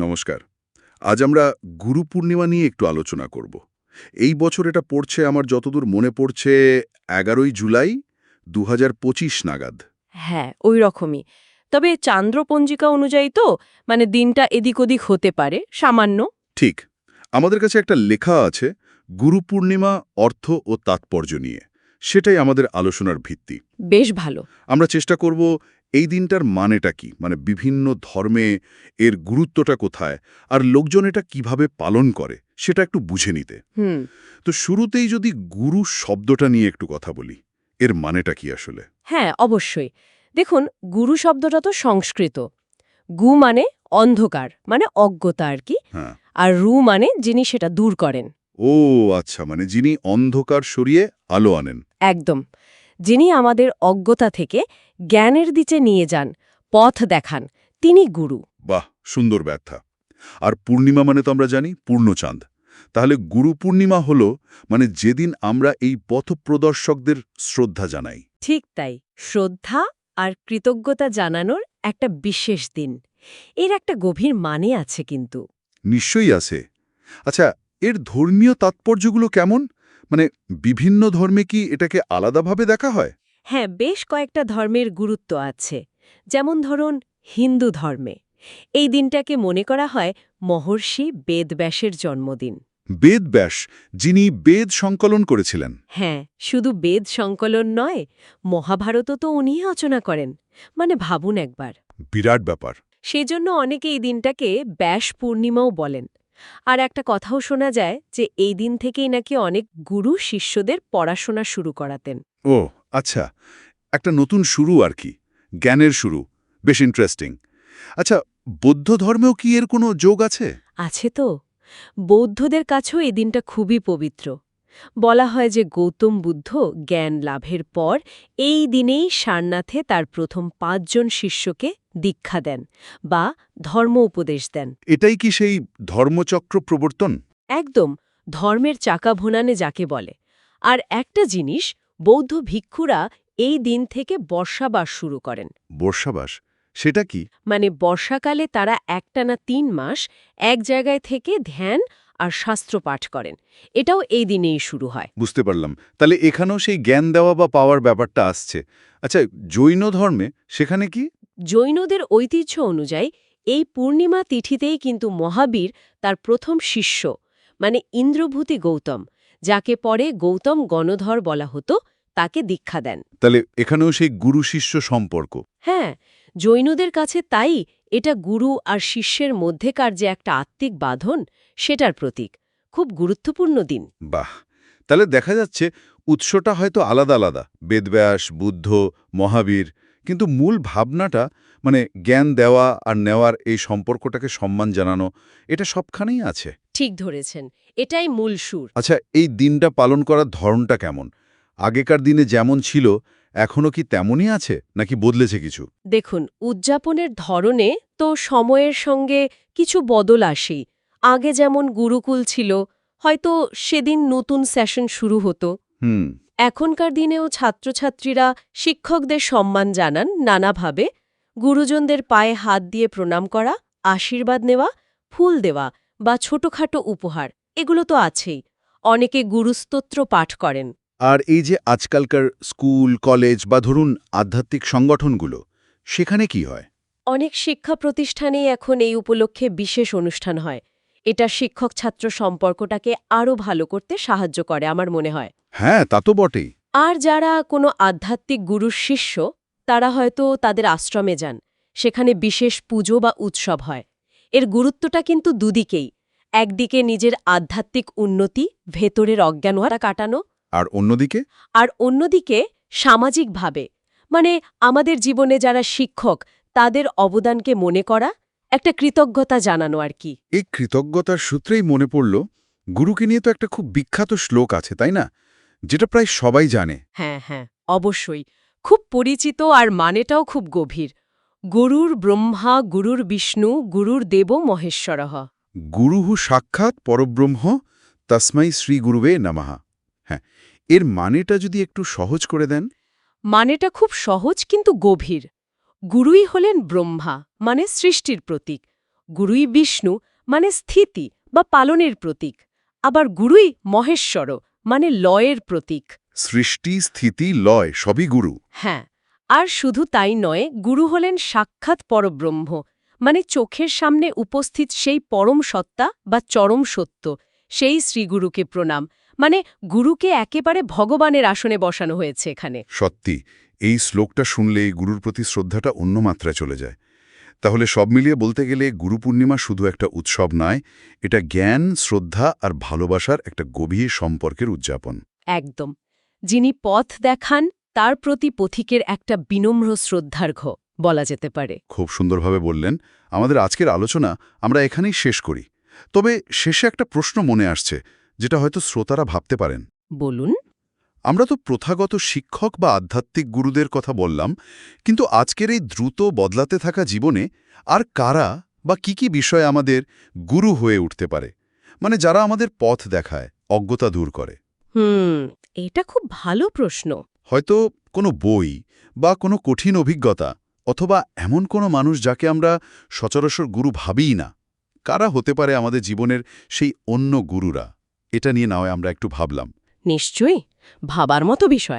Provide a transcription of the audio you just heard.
নমস্কার। আজ আমরা গুরু পূর্ণিমা নিয়ে একটু আলোচনা করব। এই বছর এটা পড়ছে আমার যতদূর মনে পড়ছে এগারোই জুলাই দু হাজার পঁচিশ নাগাদ। হ্যাঁ ওই রকমই। তবে চান্দ্রপঞ্জিকা অনুযায়ী তো মানে দিনটা এদিক ওদিক হতে পারে সামান্য। ঠিক। আমাদের কাছে একটা লেখা আছে গুরু পূর্ণিমা অর্থ ও তাৎপর্য নিয়ে। সেটাই আমাদের আলোচনার ভিত্তি। বেশ ভালো। আমরা চেষ্টা করব এই দিনটার মানেটা কি? মানে বিভিন্ন ধর্মে এর গুরুত্বটা কোথায়? আর লোকজন এটা কীভাবে পালন করে? সেটা একটু বুঝে নিতে। হুম। তো শুরুতেই যদি গুরু শব্দটা নিয়ে একটু কথা বলি এর মানেটা কি আসলে? হ্যাঁ অবশ্যই। দেখুন গুরু শব্দটা তো সংস্কৃত। গু মানে অন্ধকার মানে অজ্ঞতা আর কি। হ্যাঁ। আর রু মানে যিনি সেটা দূর করেন। ও আচ্ছা মানে যিনি অন্ধকার সরিয়ে আলো আনেন। একদম। যিনি আমাদের অজ্ঞতা থেকে জ্ঞানের দিকে নিয়ে যান পথ দেখান তিনি গুরু। বাহ সুন্দর ব্যাখ্যা। আর পূর্ণিমা মানে তো আমরা জানি পূর্ণচাঁদ। তাহলে গুরু পূর্ণিমা হল মানে যেদিন আমরা এই পথপ্রদর্শকদের শ্রদ্ধা জানাই। ঠিক তাই শ্রদ্ধা আর কৃতজ্ঞতা জানানোর একটা বিশেষ দিন। এর একটা গভীর মানে আছে কিন্তু। নিশ্চয়ই আছে। আচ্ছা এর ধর্মীয় তাৎপর্যগুলো কেমন? মানে বিভিন্ন ধর্মে কি এটাকে আলাদাভাবে দেখা হয়? হ্যাঁ বেশ কয়েকটা ধর্মের গুরুত্ব আছে। যেমন ধরুন হিন্দু ধর্মে। এই দিনটাকে মনে করা হয় মহর্ষি বেদব্যাসের জন্মদিন। বেদব্যাস যিনি বেদ সংকলন করেছিলেন। হ্যাঁ শুধু বেদ সংকলন নয় মহাভারতও তো উনিই রচনা করেন। মানে ভাবুন একবার। বিরাট ব্যাপার। সেজন্য অনেকে এই দিনটাকে ব্যাস পূর্ণিমাও বলেন। আর একটা কথাও শোনা যায় যে এই দিন থেকেই নাকি অনেক গুরু শিষ্যদের পড়াশোনা শুরু করাতেন। ও আচ্ছা। একটা নতুন শুরু আর কি। জ্ঞানের শুরু। বেশ ইন্টারেস্টিং আচ্ছা বৌদ্ধ ধর্মেও কি এর কোনো যোগ আছে? আছে তো। বৌদ্ধদের কাছেও এই দিনটা খুবই পবিত্র। বলা হয় যে গৌতম বুদ্ধ জ্ঞান লাভের পর এই দিনেই সারনাথে তার প্রথম পাঁচজন শিষ্যকে দীক্ষা দেন বা ধর্ম উপদেশ দেন। এটাই কি সেই ধর্মচক্র প্রবর্তন? একদম ধর্মের চাকা ভুনানে যাকে বলে। আর একটা জিনিস বৌদ্ধ ভিক্ষুরা এই দিন থেকে বর্ষাবাস শুরু করেন। বর্ষাবাস? সেটা কি? মানে বর্ষাকালে তারা একটানা তিন মাস এক জায়গায় থেকে ধ্যান আর শাস্ত্র পাঠ করেন। এটাও এই দিনেই শুরু হয়। বুঝতে পারলাম। তাহলে এখানেও সেই জ্ঞান দেওয়া বা পাওয়ার ব্যাপারটা আসছে। আচ্ছা জৈন ধর্মে সেখানে কি? জৈনদের ঐতিহ্য অনুযায়ী এই পূর্ণিমা তিথিতেই কিন্তু মহাবীর তার প্রথম শিষ্য মানে ইন্দ্রভূতি গৌতম যাকে পরে গৌতম গণধর বলা হতো তাকে দীক্ষা দেন। তাহলে এখানেও সেই গুরু শিষ্য সম্পর্ক। হ্যাঁ জৈনদের কাছে তাই এটা গুরু আর শিষ্যের মধ্যেকার যে একটা আত্মিক বাঁধন সেটার প্রতীক। খুব গুরুত্বপূর্ণ দিন। বাহ! তাহলে দেখা যাচ্ছে উৎসটা হয়তো আলাদা আলাদা বেদব্যাস বুদ্ধ মহাবীর কিন্তু মূল ভাবনাটা মানে জ্ঞান দেওয়া আর নেওয়ার এই সম্পর্কটাকে সম্মান জানানো এটা সবখানেই আছে। ঠিক ধরেছেন। এটাই মূল সুর। আচ্ছা এই দিনটা পালন করার ধরনটা কেমন? আগেকার দিনে যেমন ছিল এখনও কি তেমনই আছে নাকি বদলেছে কিছু? দেখুন উদযাপনের ধরনে তো সময়ের সঙ্গে কিছু বদল আসেই। আগে যেমন গুরুকুল ছিল হয়তো সেদিন নতুন সেশন শুরু হতো। হুম। এখনকার দিনেও ছাত্রছাত্রীরা শিক্ষকদের সম্মান জানান নানাভাবে গুরুজনদের পায়ে হাত দিয়ে প্রণাম করা আশীর্বাদ নেওয়া ফুল দেওয়া বা ছোটখাটো উপহার এগুলো তো আছেই। অনেকে গুরুস্তোত্র পাঠ করেন। আর এই যে আজকালকার স্কুল কলেজ বা ধরুন আধ্যাত্মিক সংগঠনগুলো সেখানে কি হয়? অনেক শিক্ষা প্রতিষ্ঠানেই এখন এই উপলক্ষে বিশেষ অনুষ্ঠান হয়। এটা শিক্ষক ছাত্র সম্পর্কটাকে আরও ভালো করতে সাহায্য করে আমার মনে হয়। হ্যাঁ তা তো বটেই। আর যারা কোনো আধ্যাত্মিক গুরুর শিষ্য তারা হয়তো তাদের আশ্রমে যান। সেখানে বিশেষ পুজো বা উৎসব হয়। এর গুরুত্বটা কিন্তু দুদিকেই। একদিকে নিজের আধ্যাত্মিক উন্নতি ভেতরের অজ্ঞানহারা কাটানো আর অন্যদিকে? আর অন্যদিকে সামাজিকভাবে। মানে আমাদের জীবনে যারা শিক্ষক তাদের অবদানকে মনে করা একটা কৃতজ্ঞতা জানানো আর কি। এই কৃতজ্ঞতার সূত্রেই মনে পড়ল গুরুকে নিয়ে তো একটা খুব বিখ্যাত শ্লোক আছে তাই না? যেটা প্রায় সবাই জানে। হ্যাঁ হ্যাঁ অবশ্যই। খুব পরিচিত আর মানেটাও খুব গভীর। গুরুর ব্রহ্মা গুরুর বিষ্ণু গুরুর দেব মহেশ্বরহ গুরুহু সাক্ষাৎ পরব্রহ্ম তস্মাই শ্রী গুরুবে নমঃ। হ্যাঁ এর মানেটা যদি একটু সহজ করে দেন? মানেটা খুব সহজ কিন্তু গভীর। গুরুই হলেন ব্রহ্মা মানে সৃষ্টির প্রতীক। গুরুই বিষ্ণু মানে স্থিতি বা পালনের প্রতীক। আবার গুরুই মহেশ্বর মানে লয়ের প্রতীক। সৃষ্টি স্থিতি লয় সবই গুরু। হ্যাঁ আর শুধু তাই নয় গুরু হলেন সাক্ষাৎ পরব্রহ্ম মানে চোখের সামনে উপস্থিত সেই পরম সত্তা বা চরম সত্য সেই শ্রীগুরুকে প্রণাম। মানে গুরুকে একেবারে ভগবানের আসনে বসানো হয়েছে এখানে। সত্যি এই শ্লোকটা শুনলেই গুরুর প্রতি শ্রদ্ধাটা অন্য মাত্রায় চলে যায়। তাহলে সব মিলিয়ে বলতে গেলে গুরু পূর্ণিমা শুধু একটা উৎসব নয় এটা জ্ঞান শ্রদ্ধা আর ভালোবাসার একটা গভীর সম্পর্কের উদযাপন। একদম। যিনি পথ দেখান তার প্রতি পথিকের একটা বিনম্র শ্রদ্ধার্ঘ বলা যেতে পারে। খুব সুন্দরভাবে বললেন। আমাদের আজকের আলোচনা আমরা এখানেই শেষ করি। তবে শেষে একটা প্রশ্ন মনে আসছে। যেটা হয়তো শ্রোতারা ভাবতে পারেন। বলুন। আমরা তো প্রথাগত শিক্ষক বা আধ্যাত্মিক গুরুদের কথা বললাম কিন্তু আজকের এই দ্রুত বদলাতে থাকা জীবনে আর কারা বা কি কি বিষয় আমাদের গুরু হয়ে উঠতে পারে? মানে যারা আমাদের পথ দেখায় অজ্ঞতা দূর করে। হুম এটা খুব ভালো প্রশ্ন। হয়তো কোনো বই বা কোনো কঠিন অভিজ্ঞতা অথবা এমন কোনো মানুষ যাকে আমরা সচরাচর গুরু ভাবিই না। কারা হতে পারে আমাদের জীবনের সেই অন্য গুরুরা? এটা নিয়ে নাও আমরা একটু ভাবলাম। নিশ্চয়ই ভাবার মতো বিষয়।